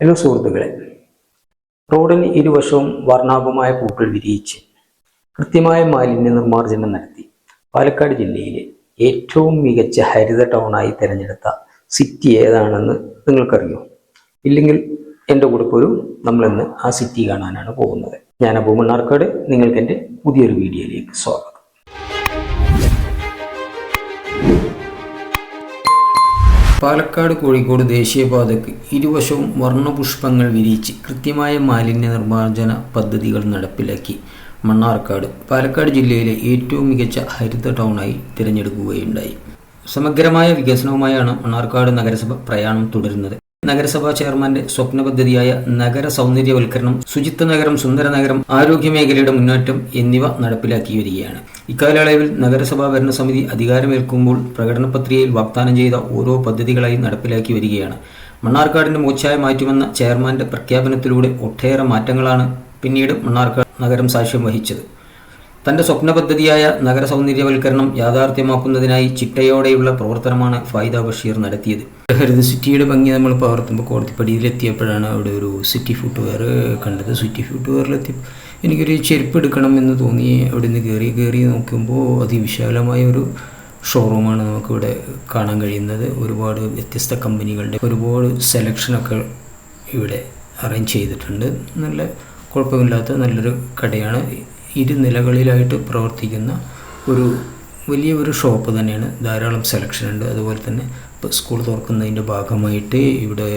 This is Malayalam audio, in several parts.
ഹലോ സുഹൃത്തുക്കളെ റോഡിന് ഇരുവശവും വർണാഭമായ പൂക്കൾ വിരിയിച്ച് കൃത്യമായ മാലിന്യ നിർമ്മാർജനം നടത്തി. പാലക്കാട് ജില്ലയിലെ ഏറ്റവും മികച്ച ഹരിത ടൗണായി തിരഞ്ഞെടുത്ത സിറ്റി ഏതാണെന്ന് നിങ്ങൾക്കറിയോ? ഇല്ലെങ്കിൽ എന്റെ കൂടെ പോലും നമ്മളിന്ന് ആ സിറ്റി കാണാനാണ് പോകുന്നത്. ഞാൻ അബു മണ്ണാർക്കാട് നിങ്ങൾക്ക് എന്റെ പുതിയൊരു വീഡിയോയിലേക്ക് സ്വാഗതം. പാലക്കാട് കോഴിക്കോട് ദേശീയപാതയ്ക്ക് ഇരുവശവും വർണപുഷ്പങ്ങൾ വിരിയിച്ച് കൃത്യമായ മാലിന്യ നിർമ്മാർജന പദ്ധതികൾ നടപ്പിലാക്കി. മണ്ണാർക്കാട് പാലക്കാട് ജില്ലയിലെ ഏറ്റവും മികച്ച ഹരിത ടൗണായി തിരഞ്ഞെടുക്കുകയുണ്ടായി. സമഗ്രമായ വികസനവുമായാണ് മണ്ണാർക്കാട് നഗരസഭ പ്രയാണം തുടരുന്നത്. നഗരസഭാ ചെയർമാന്റെ സ്വപ്ന പദ്ധതിയായ നഗര സൗന്ദര്യവൽക്കരണം ശുചിത്വ നഗരം സുന്ദര നഗരം ആരോഗ്യ മേഖലയുടെ മുന്നേറ്റം എന്നിവ നടപ്പിലാക്കി വരികയാണ് ഇക്കാലയളവിൽ നഗരസഭാ ഭരണസമിതി അധികാരമേൽക്കുമ്പോൾ പ്രകടന പത്രികയിൽ വാഗ്ദാനം ചെയ്ത ഓരോ പദ്ധതികളായി നടപ്പിലാക്കി വരികയാണ്. മണ്ണാർക്കാടിന്റെ മൂച്ചായ മാറ്റുമെന്ന ചെയർമാന്റെ പ്രഖ്യാപനത്തിലൂടെ ഒട്ടേറെ മാറ്റങ്ങളാണ് പിന്നീട് മണ്ണാർക്കാട് നഗരം സാക്ഷ്യം വഹിച്ചത്. തന്റെ സ്വപ്ന പദ്ധതിയായ നഗര സൗന്ദര്യവൽക്കരണം യാഥാർത്ഥ്യമാക്കുന്നതിനായി ചിട്ടയോടെയുള്ള പ്രവർത്തനമാണ് ഫായിദ ബഷീർ നടത്തിയത്. ഹരിത സിറ്റിയുടെ ഭംഗി നമ്മൾ പകർത്തുമ്പോൾ കോടതിപ്പടിയിലെത്തിയപ്പോഴാണ് അവിടെ ഒരു സിറ്റി ഫുട്വെയർ കണ്ടത്. സിറ്റി ഫുട്വെയറിലെത്തി എനിക്കൊരു ചെരുപ്പ് എടുക്കണം എന്ന് തോന്നി അവിടെ നിന്ന് കയറി കയറി നോക്കുമ്പോൾ അതിവിശാലമായ ഒരു ഷോറൂമാണ് നമുക്കിവിടെ കാണാൻ കഴിയുന്നത്. ഒരുപാട് വ്യത്യസ്ത കമ്പനികളുടെ ഒരുപാട് സെലക്ഷനൊക്കെ ഇവിടെ അറേഞ്ച് ചെയ്തിട്ടുണ്ട്. നല്ല കുഴപ്പമില്ലാത്ത നല്ലൊരു കടയാണ്. ഇരു നിലകളിലായിട്ട് പ്രവർത്തിക്കുന്ന ഒരു വലിയ ഒരു ഷോപ്പ് തന്നെയാണ്. ധാരാളം സെലക്ഷൻ ഉണ്ട്. അതുപോലെ തന്നെ ഇപ്പോൾ സ്കൂൾ തുറക്കുന്നതിന്റെ ഭാഗമായിട്ട് ഇവിടെ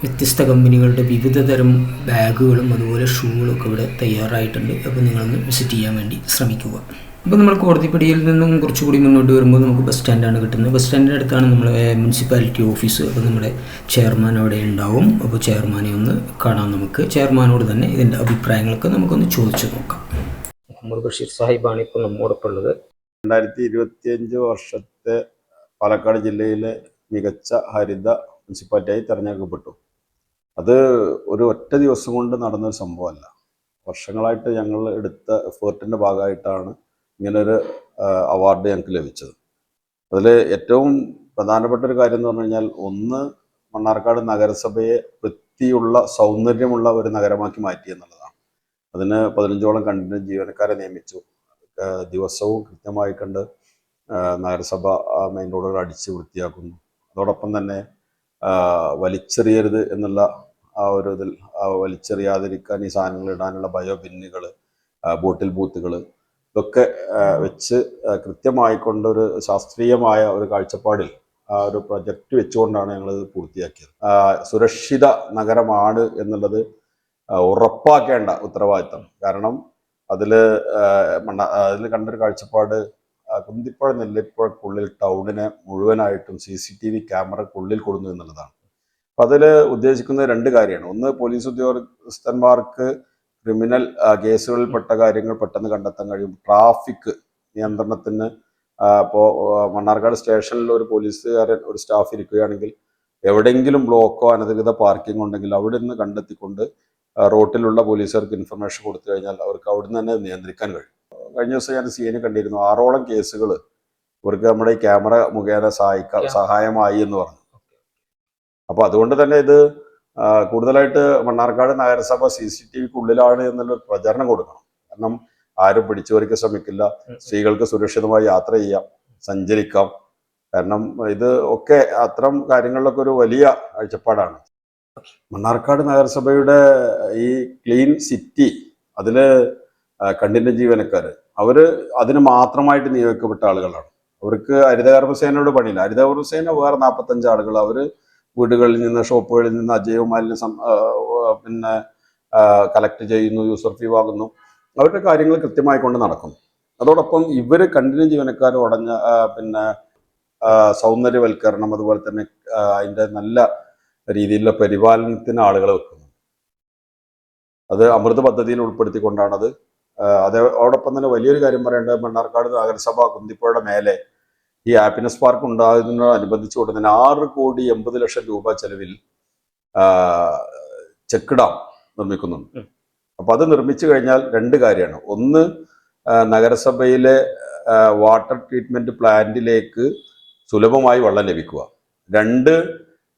വ്യത്യസ്ത കമ്പനികളുടെ വിവിധ തരം ബാഗുകളും അതുപോലെ ഷൂകളും ഒക്കെ ഇവിടെ തയ്യാറായിട്ടുണ്ട്. അപ്പോൾ നിങ്ങളൊന്ന് വിസിറ്റ് ചെയ്യാൻ വേണ്ടി ശ്രമിക്കുക. ഇപ്പോൾ നമ്മൾ കോടതിപ്പടിയിൽ നിന്നും കുറച്ചുകൂടി മുന്നോട്ട് വരുമ്പോൾ നമുക്ക് ബസ് സ്റ്റാൻഡാണ് കിട്ടുന്നത്. ബസ് സ്റ്റാൻഡിന്റെ അടുത്താണ് നമ്മളെ മുനിസിപ്പാലിറ്റി ഓഫീസ് അപ്പോൾ നമ്മുടെ ചെയർമാൻ അവിടെ ഉണ്ടാവും. അപ്പോൾ ചെയർമാനെ ഒന്ന് കാണാം നമുക്ക്. ചെയർമാനോട് തന്നെ ഇതിന്റെ അഭിപ്രായങ്ങളൊക്കെ നമുക്കൊന്ന് ചോദിച്ചു നോക്കാം. മുഹമ്മദ് ബഷീർ സാഹിബാണ് ഇപ്പോൾ നമ്മോടൊപ്പം ഉള്ളത്. രണ്ടായിരത്തി ഇരുപത്തിയഞ്ച് വർഷത്തെ പാലക്കാട് ജില്ലയിലെ മികച്ച ഹരിത മുനിസിപ്പാലിറ്റിയായി തിരഞ്ഞെടുക്കപ്പെട്ടു. അത് ഒരു ഒറ്റ ദിവസം കൊണ്ട് നടന്നൊരു സംഭവമല്ല. വർഷങ്ങളായിട്ട് ഞങ്ങൾ എടുത്ത എഫേർട്ടിന്റെ ഭാഗമായിട്ടാണ് ഇങ്ങനൊരു അവാർഡ് ഞങ്ങൾക്ക് ലഭിച്ചത്. അതിൽ ഏറ്റവും പ്രധാനപ്പെട്ട ഒരു കാര്യം എന്ന് പറഞ്ഞു കഴിഞ്ഞാൽ ഒന്ന് മണ്ണാർക്കാട് നഗരസഭയെ വൃത്തിയുള്ള സൗന്ദര്യമുള്ള ഒരു നഗരമാക്കി മാറ്റി എന്നുള്ളതാണ്. അതിന് പതിനഞ്ചോളം കണ്ടിന്യൂ ജീവനക്കാരെ നിയമിച്ചു. ദിവസവും കൃത്യമായി കണ്ട് നഗരസഭ മെയിൻ റോഡുകൾ അടിച്ച് വൃത്തിയാക്കുന്നു. അതോടൊപ്പം തന്നെ വലിച്ചെറിയരുത് എന്നുള്ള ആ ഒരു ഇതിൽ വലിച്ചെറിയാതിരിക്കാൻ ഈ സാധനങ്ങൾ ഇടാനുള്ള ബയോ ബിന്നുകൾ ബോട്ടിൽ ബൂത്തുകൾ ഇതൊക്കെ വെച്ച് കൃത്യമായിക്കൊണ്ടൊരു കൃത്യമായിക്കൊണ്ട് ശാസ്ത്രീയമായ ഒരു കാഴ്ചപ്പാടിൽ ആ ഒരു പ്രൊജക്റ്റ് വെച്ചുകൊണ്ടാണ് ഞങ്ങളിത് പൂർത്തിയാക്കിയത്. സുരക്ഷിത നഗരമാണ് എന്നുള്ളത് ഉറപ്പാക്കേണ്ട ഉത്തരവാദിത്തം. കാരണം അതിൽ അതിൽ കണ്ടൊരു കാഴ്ചപ്പാട് കുന്തിപ്പുഴ നെല്ലിപ്പുഴക്കുള്ളിൽ ടൗണിനെ മുഴുവനായിട്ടും സി സി ടി വി ക്യാമറക്കുള്ളിൽ കൊടുന്നു എന്നുള്ളതാണ്. അപ്പം അതിൽ ഉദ്ദേശിക്കുന്നത് രണ്ട് കാര്യമാണ്. ഒന്ന് പോലീസ് ഉദ്യോഗസ്ഥന്മാർക്ക് ക്രിമിനൽ കേസുകളിൽ കേസുകളിൽപ്പെട്ട കാര്യങ്ങൾ പെട്ടെന്ന് കണ്ടെത്താൻ കഴിയും. ട്രാഫിക് നിയന്ത്രണത്തിന് ഇപ്പോൾ മണ്ണാർക്കാട് സ്റ്റേഷനിൽ ഒരു പോലീസുകാരൻ ഒരു സ്റ്റാഫ് ഇരിക്കുകയാണെങ്കിൽ എവിടെയെങ്കിലും ബ്ലോക്കോ അനധികൃത പാർക്കിംഗ് ഉണ്ടെങ്കിൽ അവിടെ നിന്ന് കണ്ടെത്തിക്കൊണ്ട് റോട്ടിലുള്ള പോലീസുകാർക്ക് ഇൻഫർമേഷൻ കൊടുത്തു കഴിഞ്ഞാൽ അവർക്ക് അവിടെ നിന്ന് തന്നെ നിയന്ത്രിക്കാൻ കഴിയും. കഴിഞ്ഞ ദിവസം ഞാൻ സി എന് കണ്ടിരുന്നു. ആറോളം കേസുകൾ ഇവർക്ക് നമ്മുടെ ഈ ക്യാമറ മുഖേന സഹായിക്ക സഹായമായി എന്ന് പറഞ്ഞു. അപ്പോൾ അതുകൊണ്ട് തന്നെ ഇത് കൂടുതലായിട്ട് മണ്ണാർക്കാട് നഗരസഭ സി സി ടി വിക്കുള്ളിലാണ് എന്നുള്ളൊരു പ്രചരണം കൊടുക്കണം. കാരണം ആരും പിടിച്ചു പറിക്കാൻ ശ്രമിക്കില്ല സ്ത്രീകൾക്ക് സുരക്ഷിതമായി യാത്ര ചെയ്യാം സഞ്ചരിക്കാം. കാരണം ഇത് ഒക്കെ അത്തരം കാര്യങ്ങളിലൊക്കെ ഒരു വലിയ കാഴ്ചപ്പാടാണ്. മണ്ണാർക്കാട് നഗരസഭയുടെ ഈ ക്ലീൻ സിറ്റി അതിൽ കണ്ടിന്റെ ജീവനക്കാർ അവർ അതിന് മാത്രമായിട്ട് നിയോഗിക്കപ്പെട്ട ആളുകളാണ്. അവർക്ക് ഹരിതകർമ്മസേനയോട് പണിയില്ല. ഹരിതകർമ്മസേന വേറെ നാൽപ്പത്തഞ്ച് ആളുകൾ അവർ വീടുകളിൽ നിന്ന് ഷോപ്പുകളിൽ നിന്ന് ആ, പിന്നെ കളക്ട് ചെയ്യുന്നു യൂസർ ഫീ വാങ്ങുന്നു. അവരുടെ കാര്യങ്ങൾ കൃത്യമായി കൊണ്ട് നടക്കുന്നു. അതോടൊപ്പം ഇവർ കണ്ടിന്യൂ ജീവനക്കാർ ഉടഞ്ഞ പിന്നെ സൗന്ദര്യവൽക്കരണം അതുപോലെ തന്നെ അതിന്റെ നല്ല രീതിയിലുള്ള പരിപാലനത്തിന് ആളുകളെ വെക്കുന്നു. അത് അമൃത് പദ്ധതിയിൽ ഉൾപ്പെടുത്തിക്കൊണ്ടാണത്. അതോടൊപ്പം തന്നെ വലിയൊരു കാര്യം പറയേണ്ടത് മണ്ണാർക്കാട് നഗരസഭ കുന്തിപ്പുഴയുടെ മേലെ ഈ ഹാപ്പിനെസ് പാർക്ക് ഉണ്ടാകുന്നതിനോടനുബന്ധിച്ച് തന്നെ ആറ് കോടി എൺപത് ലക്ഷം രൂപ ചെലവിൽ ചെക്ക് ഡാം നിർമ്മിക്കുന്നുണ്ട്. ഉം. അപ്പൊ അത് നിർമ്മിച്ചു കഴിഞ്ഞാൽ രണ്ട് കാര്യമാണ്. ഒന്ന് നഗരസഭയിലെ വാട്ടർ ട്രീറ്റ്മെന്റ് പ്ലാന്റിലേക്ക് സുലഭമായി വെള്ളം ലഭിക്കുക. രണ്ട്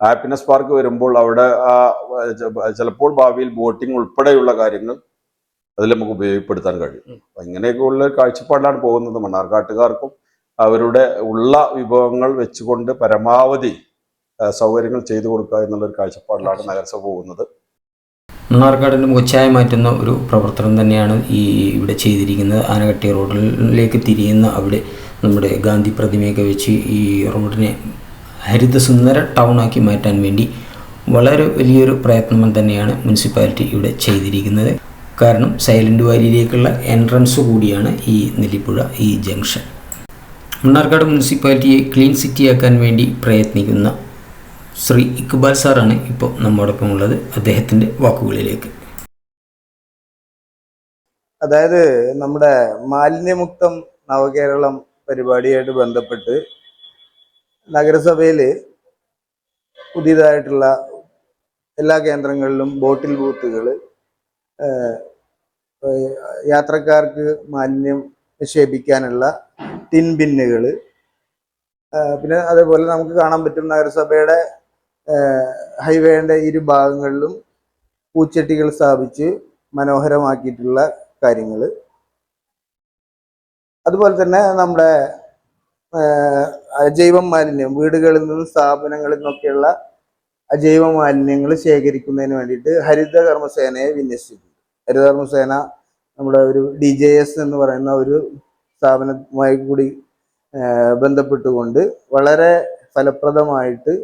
ഹാപ്പിനെസ് പാർക്ക് വരുമ്പോൾ അവിടെ ആ ചിലപ്പോൾ ഭാവിയിൽ ബോട്ടിംഗ് ഉൾപ്പെടെയുള്ള കാര്യങ്ങൾ അതിൽ നമുക്ക് ഉപയോഗപ്പെടുത്താൻ കഴിയും. ഇങ്ങനെയൊക്കെയുള്ള കാഴ്ചപ്പാടിലാണ് പോകുന്നത്. മണ്ണാർക്കാട്ടുകാർക്കും അവരുടെ ഉള്ള വിഭവങ്ങൾ വെച്ചുകൊണ്ട് പരമാവധി സൗകര്യങ്ങൾ ചെയ്തു കൊടുക്കുക എന്നുള്ളൊരു കാഴ്ചപ്പാടിലാണ് നഗരസഭ പോകുന്നത്. മണ്ണാർക്കാടിന്റെ മുഖച്ഛായ മാറ്റുന്ന ഒരു പ്രവർത്തനം തന്നെയാണ് ഈ ഇവിടെ ചെയ്തിരിക്കുന്നത്. ആനകട്ടി റോഡിലേക്ക് തിരിയുന്ന അവിടെ നമ്മുടെ ഗാന്ധി പ്രതിമയൊക്കെ വെച്ച് ഈ റോഡിനെ ഹരിതസുന്ദര ടൗണാക്കി മാറ്റാൻ വേണ്ടി വളരെ വലിയൊരു പ്രയത്നം തന്നെയാണ് മുനിസിപ്പാലിറ്റി ഇവിടെ ചെയ്തിരിക്കുന്നത്. കാരണം സൈലന്റ് വാലിയിലേക്കുള്ള എൻട്രൻസ് കൂടിയാണ് ഈ നെല്ലിപ്പുഴ ഈ ജംഗ്ഷൻ. മണ്ണാർക്കാട് മുനിസിപ്പാലിറ്റിയെ ക്ലീൻ സിറ്റിയാക്കാൻ വേണ്ടി പ്രയത്നിക്കുന്ന ശ്രീ ഇക്ബാൽ സാറാണ് ഇപ്പോൾ നമ്മോടൊപ്പം ഉള്ളത് അദ്ദേഹത്തിന്റെ വാക്കുകളിലേക്ക്. അതായത് നമ്മുടെ മാലിന്യമുക്തം നവകേരളം പരിപാടിയായിട്ട് ബന്ധപ്പെട്ട് നഗരസഭയിൽ പുതിയതായിട്ടുള്ള എല്ലാ കേന്ദ്രങ്ങളിലും ബോട്ടിൽ ബൂത്തുകൾ യാത്രക്കാർക്ക് മാലിന്യം നിക്ഷേപിക്കാനുള്ള ടിൻ ബിന്നുകൾ പിന്നെ അതേപോലെ നമുക്ക് കാണാൻ പറ്റും നഗരസഭയുടെ ഹൈവേയുടെ ഇരു ഭാഗങ്ങളിലും പൂച്ചട്ടികൾ സ്ഥാപിച്ച് മനോഹരമാക്കിയിട്ടുള്ള കാര്യങ്ങൾ അതുപോലെ തന്നെ നമ്മുടെ ജൈവം മാലിന്യം വീടുകളിൽ നിന്നും സ്ഥാപനങ്ങളിൽ നിന്നൊക്കെയുള്ള അജൈവ മാലിന്യങ്ങൾ ശേഖരിക്കുന്നതിന് വേണ്ടിയിട്ട് ഹരിത കർമ്മസേനയെ വിന്യസിച്ചിട്ടുണ്ട് ഹരിതകർമ്മസേന നമ്മുടെ ഒരു ഡി ജെ എസ് എന്ന് പറയുന്ന ഒരു സ്ഥാപനവുമായി കൂടി ബന്ധപ്പെട്ടുകൊണ്ട് വളരെ ഫലപ്രദമായിട്ട്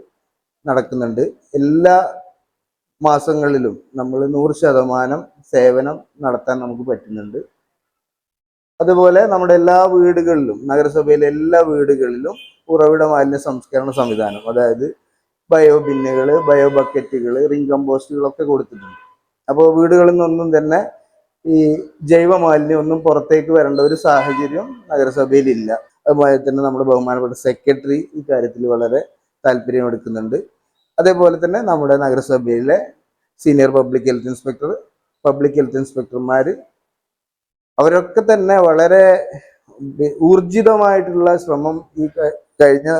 നടക്കുന്നുണ്ട്. എല്ലാ മാസങ്ങളിലും നമ്മൾ നൂറ് ശതമാനം സേവനം നടത്താൻ നമുക്ക് പറ്റുന്നുണ്ട്. അതുപോലെ നമ്മുടെ എല്ലാ വീടുകളിലും നഗരസഭയിലെ എല്ലാ വീടുകളിലും ഉറവിട മാലിന്യ സംസ്കരണ സംവിധാനം അതായത് ബയോ ബിന്നുകൾ ബയോ ബക്കറ്റുകൾ റിംഗ് കമ്പോസ്റ്റുകളൊക്കെ കൊടുത്തിട്ടുണ്ട്. അപ്പോൾ വീടുകളിൽ നിന്നൊന്നും തന്നെ ഈ ജൈവ മാലിന്യം ഒന്നും പുറത്തേക്ക് വരേണ്ട ഒരു സാഹചര്യം നഗരസഭയിലില്ല. അതുപോലെ തന്നെ നമ്മുടെ ബഹുമാനപ്പെട്ട സെക്രട്ടറി ഈ കാര്യത്തിൽ വളരെ താല്പര്യം എടുക്കുന്നുണ്ട്. അതേപോലെ തന്നെ നമ്മുടെ നഗരസഭയിലെ senior public health inspector public health ഇൻസ്പെക്ടർമാർ അവരൊക്കെ തന്നെ വളരെ ഊർജിതമായിട്ടുള്ള ശ്രമം ഈ കഴിഞ്ഞ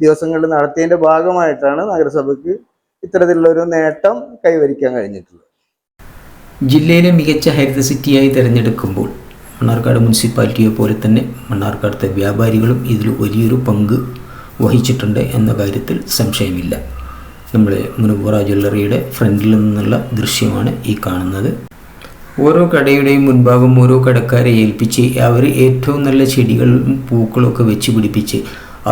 ദിവസങ്ങളിൽ നടത്തിയതിന്റെ ഭാഗമായിട്ടാണ് നഗരസഭയ്ക്ക് ഇത്തരത്തിലുള്ള ഒരു നേട്ടം കൈവരിക്കാൻ കഴിഞ്ഞിട്ടുള്ളത്. ജില്ലയിലെ മികച്ച ഹരിത സിറ്റിയായി തിരഞ്ഞെടുക്കുമ്പോൾ മണ്ണാർക്കാട് മുനിസിപ്പാലിറ്റിയെ പോലെ തന്നെ മണ്ണാർക്കാടത്തെ വ്യാപാരികളും ഇതിൽ വലിയൊരു പങ്ക് വഹിച്ചിട്ടുണ്ട് എന്ന കാര്യത്തിൽ സംശയമില്ല. നമ്മുടെ മുനുപുറ ജ്വല്ലറിയുടെ ഫ്രണ്ടിൽ നിന്നുള്ള ദൃശ്യമാണ് ഈ കാണുന്നത്. ഓരോ കടയുടെയും മുൻഭാഗം ഓരോ കടക്കാരെ ഏൽപ്പിച്ച് അവർ ഏറ്റവും നല്ല ചെടികളും പൂക്കളും ഒക്കെ വെച്ച് പിടിപ്പിച്ച്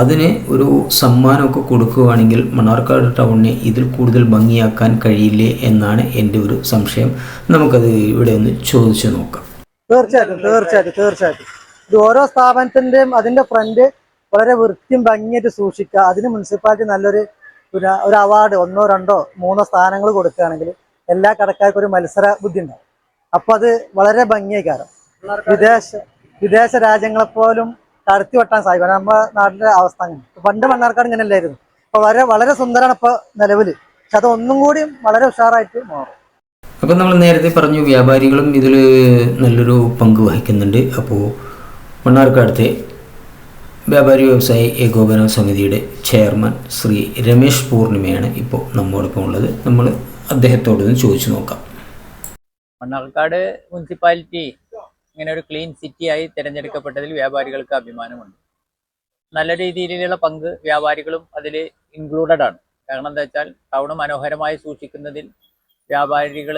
അതിന് ഒരു സമ്മാനമൊക്കെ കൊടുക്കുകയാണെങ്കിൽ മണ്ണാർക്കാട് ടൗണിനെ ഇതിൽ കൂടുതൽ ഭംഗിയാക്കാൻ കഴിയില്ലേ എന്നാണ് എന്റെ ഒരു സംശയം. നമുക്കത് ഇവിടെ ഒന്ന് ചോദിച്ചു നോക്കാം. തീർച്ചയായിട്ടും തീർച്ചയായിട്ടും തീർച്ചയായിട്ടും. ഇത് ഓരോ സ്ഥാപനത്തിന്റെയും അതിന്റെ ഫ്രണ്ട് വളരെ വൃത്തിയും ഭംഗിയായിട്ട് സൂക്ഷിക്കുക. അതിന് മുനിസിപ്പാലിറ്റി നല്ലൊരു ഒരു അവാർഡ് ഒന്നോ രണ്ടോ മൂന്നോ സ്ഥാനങ്ങൾ കൊടുക്കുകയാണെങ്കിൽ എല്ലാ കടക്കാർക്കും ഒരു മത്സര ബുദ്ധി ഉണ്ടാവും. അപ്പോൾ അത് വളരെ ഭംഗിയായി കാരണം വിദേശ വിദേശ രാജ്യങ്ങളെപ്പോലും കടത്തി വെട്ടാൻ സാധിക്കും. നമ്മുടെ നാട്ടിലെ അവസ്ഥ അങ്ങനെ. പണ്ട് മണ്ണാർക്കാട് ഇങ്ങനെ അല്ലായിരുന്നു. അപ്പൊ വളരെ വളരെ സുന്ദരമാണ് ഇപ്പൊ നിലവിൽ. പക്ഷെ അത് ഒന്നും കൂടി വളരെ ഉഷാറായിട്ട് മാറും. അപ്പൊ നമ്മൾ നേരത്തെ പറഞ്ഞു വ്യാപാരികളും ഇതിൽ നല്ലൊരു പങ്ക് വഹിക്കുന്നുണ്ട്. അപ്പോൾ മണ്ണാർക്കാടത്തെ വ്യാപാരി വ്യവസായി ഏകോപന സമിതിയുടെ ചെയർമാൻ ശ്രീ രമേഷ് പൂർണിമയാണ് ഇപ്പോൾ നമ്മോടൊപ്പം ഉള്ളത്. നമ്മൾ അദ്ദേഹത്തോടൊന്ന് ചോദിച്ചു നോക്കാം. മണ്ണാർക്കാട് മുനിസിപ്പാലിറ്റി ഇങ്ങനെ ഒരു ക്ലീൻ സിറ്റിയായി തിരഞ്ഞെടുക്കപ്പെട്ടതിൽ വ്യാപാരികൾക്ക് അഭിമാനമുണ്ട്. നല്ല രീതിയിലുള്ള പങ്ക് വ്യാപാരികളും അതിൽ ഇൻക്ലൂഡഡ് ആണ്. കാരണം എന്താ വെച്ചാൽ ടൗൺ മനോഹരമായി സൂക്ഷിക്കുന്നതിൽ വ്യാപാരികൾ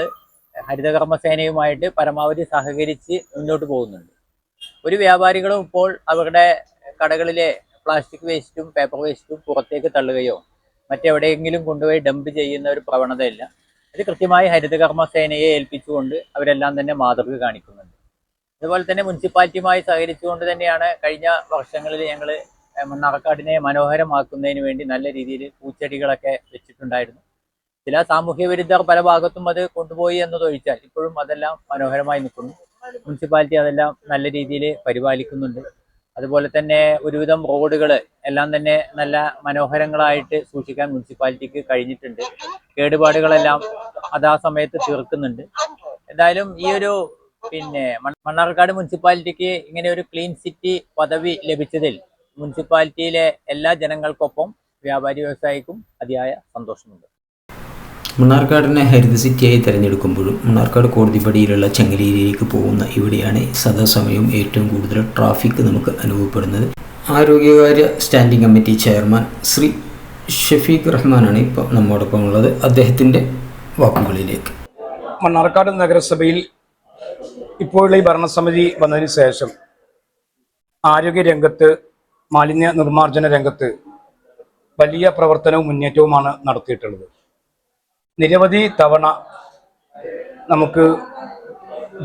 ഹരിതകർമ്മസേനയുമായിട്ട് പരമാവധി സഹകരിച്ച് മുന്നോട്ട് പോകുന്നുണ്ട്. ഒരു വ്യാപാരികളും ഇപ്പോൾ അവരുടെ കടകളിലെ പ്ലാസ്റ്റിക് വേസ്റ്റും പേപ്പർ വേസ്റ്റും പുറത്തേക്ക് തള്ളുകയോ മറ്റെവിടെയെങ്കിലും കൊണ്ടുപോയി ഡംപ് ചെയ്യുന്ന ഒരു പ്രവണതയില്ല. ഇത് കൃത്യമായി ഹരിതകർമ്മസേനയെ ഏൽപ്പിച്ചുകൊണ്ട് അവരെല്ലാം തന്നെ മാതൃക കാണിക്കുന്നുണ്ട്. അതുപോലെ തന്നെ മുനിസിപ്പാലിറ്റിയുമായി സഹകരിച്ചുകൊണ്ട് തന്നെയാണ് കഴിഞ്ഞ വർഷങ്ങളിൽ ഞങ്ങൾ മണ്ണാർക്കാടിനെ മനോഹരമാക്കുന്നതിന് വേണ്ടി നല്ല രീതിയിൽ പൂച്ചെടികളൊക്കെ വെച്ചിട്ടുണ്ടായിരുന്നു. ചില സാമൂഹ്യ വിരുദ്ധർ പല ഭാഗത്തും അത് കൊണ്ടുപോയി എന്നതൊഴിച്ചാൽ ഇപ്പോഴും അതെല്ലാം മനോഹരമായി നിൽക്കുന്നു. മുനിസിപ്പാലിറ്റി അതെല്ലാം നല്ല രീതിയിൽ പരിപാലിക്കുന്നുണ്ട്. അതുപോലെ തന്നെ ഒരുവിധം റോഡുകൾ എല്ലാം തന്നെ നല്ല മനോഹരങ്ങളായിട്ട് സൂക്ഷിക്കാൻ മുനിസിപ്പാലിറ്റിക്ക് കഴിഞ്ഞിട്ടുണ്ട്. കേടുപാടുകളെല്ലാം അതാ സമയത്ത് തീർക്കുന്നുണ്ട്. എന്തായാലും ഈ ഒരു പിന്നെ മണ്ണ- മണ്ണാർക്കാട് മുനിസിപ്പാലിറ്റിക്ക് ഇങ്ങനെ ഒരു ക്ലീൻ സിറ്റി പദവി ലഭിച്ചതിൽ മുനിസിപ്പാലിറ്റിയിലെ എല്ലാ ജനങ്ങൾക്കൊപ്പം വ്യാപാരി വ്യവസായിക്കും അതിയായ സന്തോഷമുണ്ട്. മണ്ണാർക്കാടിനെ ഹരിത സിറ്റിയായി തിരഞ്ഞെടുക്കുമ്പോഴും മണ്ണാർക്കാട് കോടതിപ്പടിയിലുള്ള ചങ്ങലേരിയിലേക്ക് പോകുന്ന ഇവിടെയാണ് സദാസമയം ഏറ്റവും കൂടുതൽ ട്രാഫിക് നമുക്ക് അനുഭവപ്പെടുന്നത്. ആരോഗ്യകാര്യ standing committee chairman Shri Shafeeq റഹ്മാനാണ് ഇപ്പോൾ നമ്മോടൊപ്പം ഉള്ളത്. അദ്ദേഹത്തിന്റെ വാക്കുകളിലേക്ക്. മണ്ണാർക്കാട് നഗരസഭയിൽ ഇപ്പോഴുള്ള ഈ ഭരണസമിതി വന്നതിന് ശേഷം ആരോഗ്യ രംഗത്ത് മാലിന്യ നിർമ്മാർജന രംഗത്ത് വലിയ പ്രവർത്തനവും മുന്നേറ്റവുമാണ് നടത്തിയിട്ടുള്ളത്. നിരവധി തവണ നമുക്ക്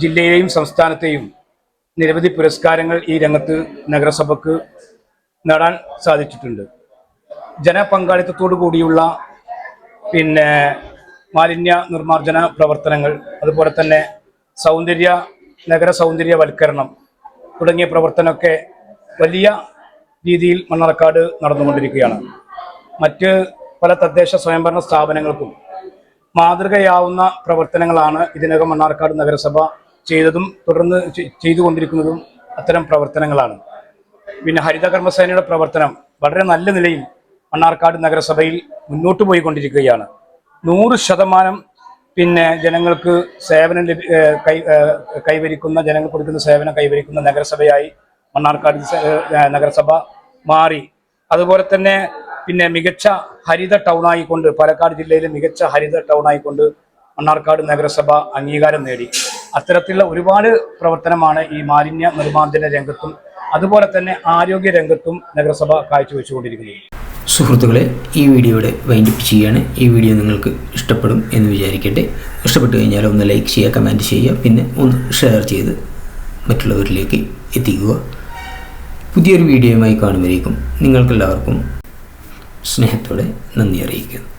ജില്ലയെയും സംസ്ഥാനത്തെയും നിരവധി പുരസ്കാരങ്ങൾ ഈ രംഗത്ത് നഗരസഭക്ക് നേടാൻ സാധിച്ചിട്ടുണ്ട്. ജനപങ്കാളിത്തത്തോടു കൂടിയുള്ള പിന്നെ മാലിന്യ നിർമ്മാർജന പ്രവർത്തനങ്ങൾ അതുപോലെ തന്നെ സൗന്ദര്യ നഗര സൗന്ദര്യവൽക്കരണം തുടങ്ങിയ പ്രവർത്തനമൊക്കെ വലിയ രീതിയിൽ മണ്ണാർക്കാട് നടന്നുകൊണ്ടിരിക്കുകയാണ്. മറ്റ് പല തദ്ദേശ സ്വയംഭരണ സ്ഥാപനങ്ങൾക്കും മാതൃകയാവുന്ന പ്രവർത്തനങ്ങളാണ് ഇതിനകം മണ്ണാർക്കാട് നഗരസഭ ചെയ്തതും തുടർന്ന് ചെയ്തുകൊണ്ടിരിക്കുന്നതും അത്തരം പ്രവർത്തനങ്ങളാണ്. പിന്നെ ഹരിത കർമ്മസേനയുടെ പ്രവർത്തനം വളരെ നല്ല നിലയിൽ മണ്ണാർക്കാട് നഗരസഭയിൽ മുന്നോട്ട് പോയിക്കൊണ്ടിരിക്കുകയാണ്. നൂറ് ശതമാനം പിന്നെ ജനങ്ങൾക്ക് സേവനം ലഭി കൈ കൈവരിക്കുന്ന ജനങ്ങൾ കൊടുക്കുന്ന സേവനം കൈവരിക്കുന്ന നഗരസഭയായി മണ്ണാർക്കാട് നഗരസഭ മാറി. അതുപോലെ തന്നെ പിന്നെ മികച്ച ഹരിത ടൗണായിക്കൊണ്ട് പാലക്കാട് ജില്ലയിലെ മികച്ച ഹരിത ടൗണായിക്കൊണ്ട് മണ്ണാർക്കാട് നഗരസഭ അംഗീകാരം നേടി. അത്തരത്തിലുള്ള ഒരുപാട് പ്രവർത്തനമാണ് ഈ മാലിന്യ നിർമ്മാർജന രംഗത്തും അതുപോലെ തന്നെ ആരോഗ്യ രംഗത്തും നഗരസഭ കാഴ്ചവെച്ചുകൊണ്ടിരിക്കുന്നത്. സുഹൃത്തുക്കളെ ഈ വീഡിയോയുടെ വൈൻഡപ്പ് ചെയ്യുകയാണ് ഈ വീഡിയോ നിങ്ങൾക്ക് ഇഷ്ടപ്പെടും എന്ന് വിചാരിക്കട്ടെ. ഇഷ്ടപ്പെട്ടു കഴിഞ്ഞാൽ ഒന്ന് ലൈക്ക് ചെയ്യുക കമന്റ് ചെയ്യുക പിന്നെ ഒന്ന് ഷെയർ ചെയ്ത് മറ്റുള്ളവരിലേക്ക് എത്തിക്കുക. പുതിയൊരു വീഡിയോയുമായി കാണുമ്പോഴേക്കും നിങ്ങൾക്കെല്ലാവർക്കും സ്നേഹത്തോടെ നന്ദി അറിയിക്കുന്നു.